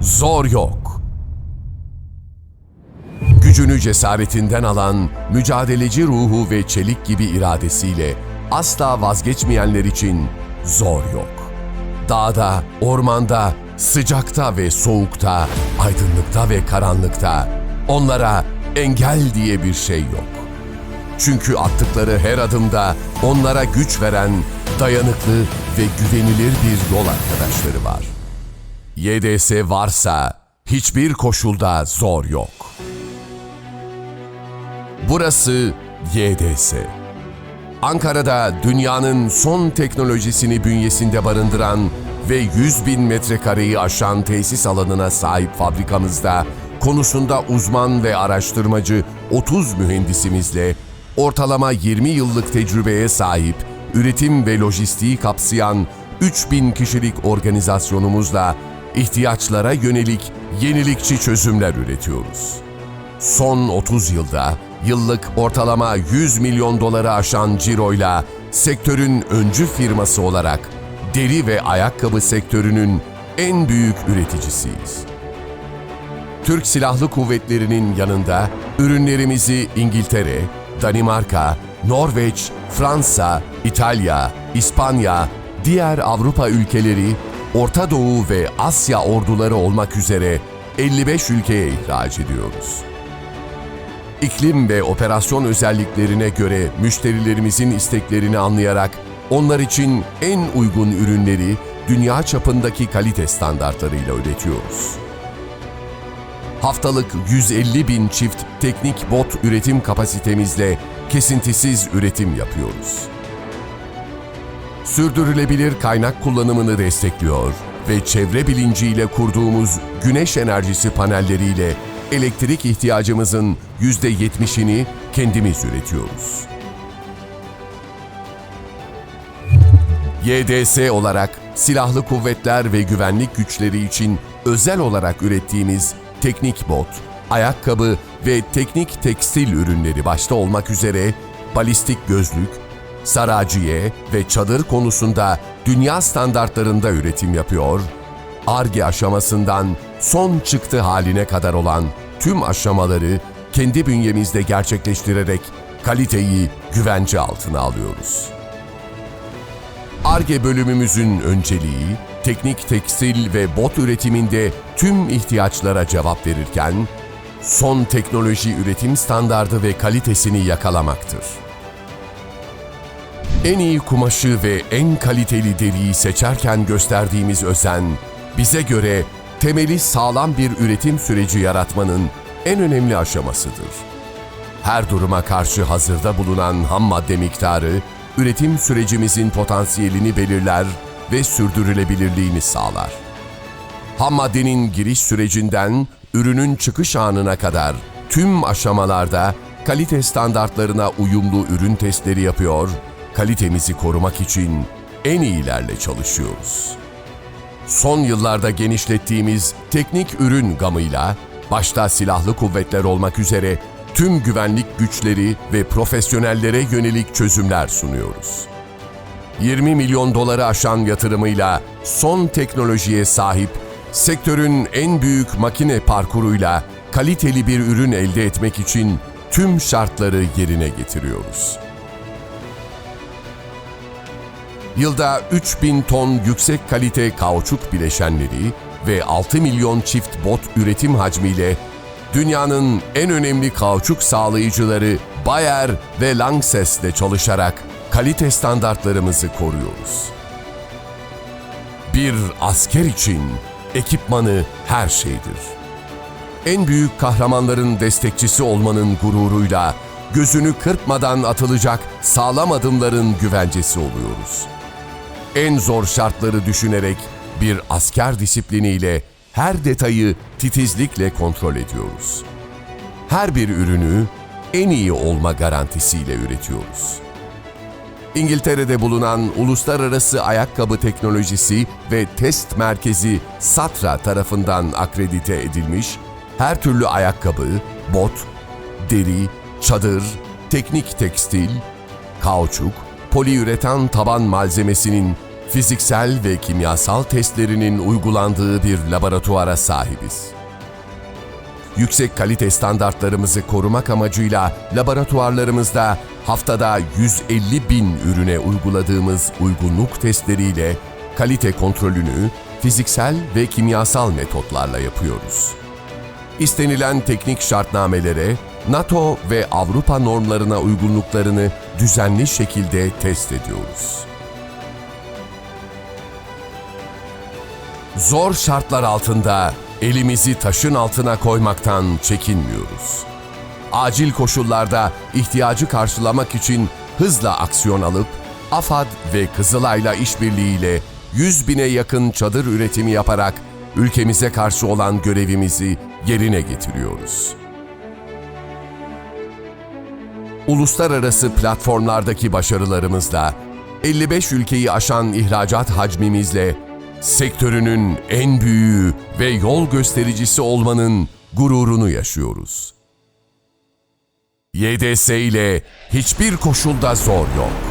zor yok. Gücünü cesaretinden alan, mücadeleci ruhu ve çelik gibi iradesiyle asla vazgeçmeyenler için zor yok. Dağda, ormanda, sıcakta ve soğukta, aydınlıkta ve karanlıkta onlara engel diye bir şey yok. Çünkü attıkları her adımda onlara güç veren dayanıklı ve güvenilir bir yol arkadaşları var. YDS varsa hiçbir koşulda zor yok. Burası YDS. Ankara'da dünyanın son teknolojisini bünyesinde barındıran ve 100 bin metrekareyi aşan tesis alanına sahip fabrikamızda konusunda uzman ve araştırmacı 30 mühendisimizle ortalama 20 yıllık tecrübeye sahip üretim ve lojistiği kapsayan 3000 kişilik organizasyonumuzla ihtiyaçlara yönelik yenilikçi çözümler üretiyoruz. Son 30 yılda yıllık ortalama 100 milyon doları aşan ciroyla sektörün öncü firması olarak deri ve ayakkabı sektörünün en büyük üreticisiyiz. Türk Silahlı Kuvvetleri'nin yanında ürünlerimizi İngiltere, Danimarka, Norveç, Fransa, İtalya, İspanya, diğer Avrupa ülkeleri, Orta Doğu ve Asya orduları olmak üzere 55 ülkeye ihraç ediyoruz. İklim ve operasyon özelliklerine göre müşterilerimizin isteklerini anlayarak onlar için en uygun ürünleri dünya çapındaki kalite standartlarıyla üretiyoruz. Haftalık 150 bin çift teknik bot üretim kapasitemizle kesintisiz üretim yapıyoruz. Sürdürülebilir kaynak kullanımını destekliyor ve çevre bilinciyle kurduğumuz güneş enerjisi panelleriyle elektrik ihtiyacımızın %70'ini kendimiz üretiyoruz. YDS olarak silahlı kuvvetler ve güvenlik güçleri için özel olarak ürettiğimiz teknik bot, ayakkabı ve teknik tekstil ürünleri başta olmak üzere balistik gözlük, saraciye ve çadır konusunda dünya standartlarında üretim yapıyor, ARGE aşamasından son çıktı haline kadar olan tüm aşamaları kendi bünyemizde gerçekleştirerek kaliteyi güvence altına alıyoruz. ARGE bölümümüzün önceliği, teknik tekstil ve bot üretiminde tüm ihtiyaçlara cevap verirken, son teknoloji üretim standardı ve kalitesini yakalamaktır. En iyi kumaşı ve en kaliteli deriyi seçerken gösterdiğimiz özen, bize göre temeli sağlam bir üretim süreci yaratmanın en önemli aşamasıdır. Her duruma karşı hazırda bulunan ham madde miktarı, üretim sürecimizin potansiyelini belirler ve sürdürülebilirliğini sağlar. Ham maddenin giriş sürecinden ürünün çıkış anına kadar tüm aşamalarda kalite standartlarına uyumlu ürün testleri yapıyor, kalitemizi korumak için en iyilerle çalışıyoruz. Son yıllarda genişlettiğimiz teknik ürün gamıyla, başta silahlı kuvvetler olmak üzere tüm güvenlik güçleri ve profesyonellere yönelik çözümler sunuyoruz. 20 milyon doları aşan yatırımıyla son teknolojiye sahip, sektörün en büyük makine parkuruyla kaliteli bir ürün elde etmek için tüm şartları yerine getiriyoruz. Yılda 3000 ton yüksek kalite kauçuk bileşenleri ve 6 milyon çift bot üretim hacmiyle dünyanın en önemli kauçuk sağlayıcıları Bayer ve Lanxess ile çalışarak kalite standartlarımızı koruyoruz. Bir asker için ekipmanı her şeydir. En büyük kahramanların destekçisi olmanın gururuyla gözünü kırpmadan atılacak sağlam adımların güvencesi oluyoruz. En zor şartları düşünerek bir asker disipliniyle her detayı titizlikle kontrol ediyoruz. Her bir ürünü en iyi olma garantisiyle üretiyoruz. İngiltere'de bulunan Uluslararası Ayakkabı Teknolojisi ve Test Merkezi SATRA tarafından akredite edilmiş her türlü ayakkabı, bot, deri, çadır, teknik tekstil, kauçuk, poliüretan taban malzemesinin fiziksel ve kimyasal testlerinin uygulandığı bir laboratuvara sahibiz. Yüksek kalite standartlarımızı korumak amacıyla laboratuvarlarımızda haftada 150 bin ürüne uyguladığımız uygunluk testleriyle kalite kontrolünü fiziksel ve kimyasal metotlarla yapıyoruz. İstenilen teknik şartnamelere, NATO ve Avrupa normlarına uygunluklarını düzenli şekilde test ediyoruz. Zor şartlar altında elimizi taşın altına koymaktan çekinmiyoruz. Acil koşullarda ihtiyacı karşılamak için hızla aksiyon alıp AFAD ve Kızılay'la işbirliğiyle 100 bine yakın çadır üretimi yaparak ülkemize karşı olan görevimizi yerine getiriyoruz. Uluslararası platformlardaki başarılarımızla 55 ülkeyi aşan ihracat hacmimizle sektörünün en büyüğü ve yol göstericisi olmanın gururunu yaşıyoruz. YDS ile hiçbir koşulda zor yok.